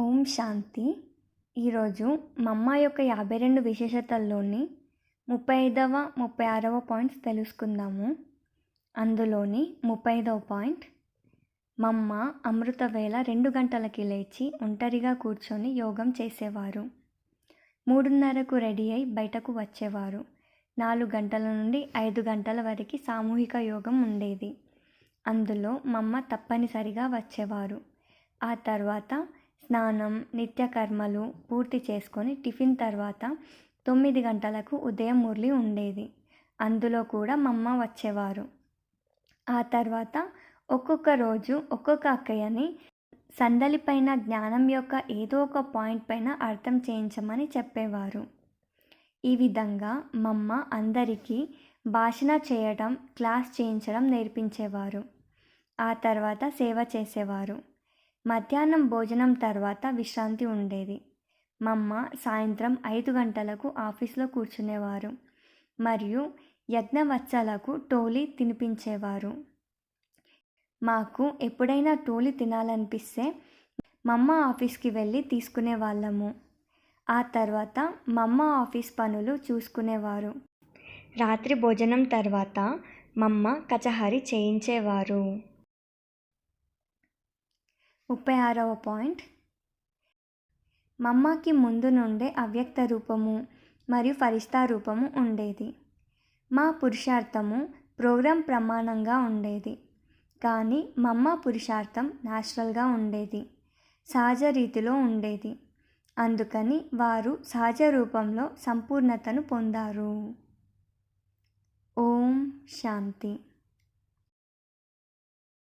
ఓం శాంతి. ఈరోజు మా అమ్మ యొక్క యాభై రెండు విశేషతల్లోని ముప్పై ఐదవ ముప్పై ఆరవ పాయింట్స్ తెలుసుకుందాము. అందులోని ముప్పై ఐదవ పాయింట్ మమ్మ అమృతవేళ అమృత వేళ రెండు గంటలకి లేచి ఒంటరిగా కూర్చొని యోగం చేసేవారు. మూడున్నరకు రెడీ అయి బయటకు వచ్చేవారు. నాలుగు గంటల నుండి ఐదు గంటల వరకు సామూహిక యోగం ఉండేది. అందులో మా అమ్మ తప్పనిసరిగా వచ్చేవారు. ఆ తర్వాత స్నానం నిత్యకర్మలు పూర్తి చేసుకొని టిఫిన్ తర్వాత తొమ్మిది గంటలకు ఉదయం మురళి ఉండేది. అందులో కూడా మా అమ్మ వచ్చేవారు. ఆ తర్వాత ఒక్కొక్క రోజు ఒక్కొక్క అక్కయ్యని సందలిపైన జ్ఞానం యొక్క ఏదో ఒక పాయింట్ పైన అర్థం చేయించమని చెప్పేవారు. ఈ విధంగా మమ్మ అందరికీ భాషణ చేయడం క్లాస్ చేయించడం నేర్పించేవారు. ఆ తర్వాత సేవ చేసేవారు. మధ్యాహ్నం భోజనం తర్వాత విశ్రాంతి ఉండేది. మమ్మ సాయంత్రం ఐదు గంటలకు ఆఫీస్లో కూర్చునేవారు. మరియు యజ్ఞవత్సలకు టోలీ తినిపించేవారు. మాకు ఎప్పుడైనా టోలీ తినాలనిపిస్తే మా అమ్మ ఆఫీస్కి వెళ్ళి తీసుకునే వాళ్ళము ఆ తర్వాత మమ్మ ఆఫీస్ పనులు చూసుకునేవారు. రాత్రి భోజనం తర్వాత మమ్మ కచహరి చేయించేవారు. ముప్పై ఆరవ పాయింట్. మా అమ్మకి ముందు నుండే అవ్యక్త రూపము మరియు ఫరిస్తా రూపము ఉండేది. మా పురుషార్థము ప్రోగ్రాం ప్రమాణంగా ఉండేది. కానీ మమ్మ పురుషార్థం న్యాచురల్గా ఉండేది. సహజ రీతిలో ఉండేది. అందుకని వారు సహజ రూపంలో సంపూర్ణతను పొందారు. ఓం శాంతి.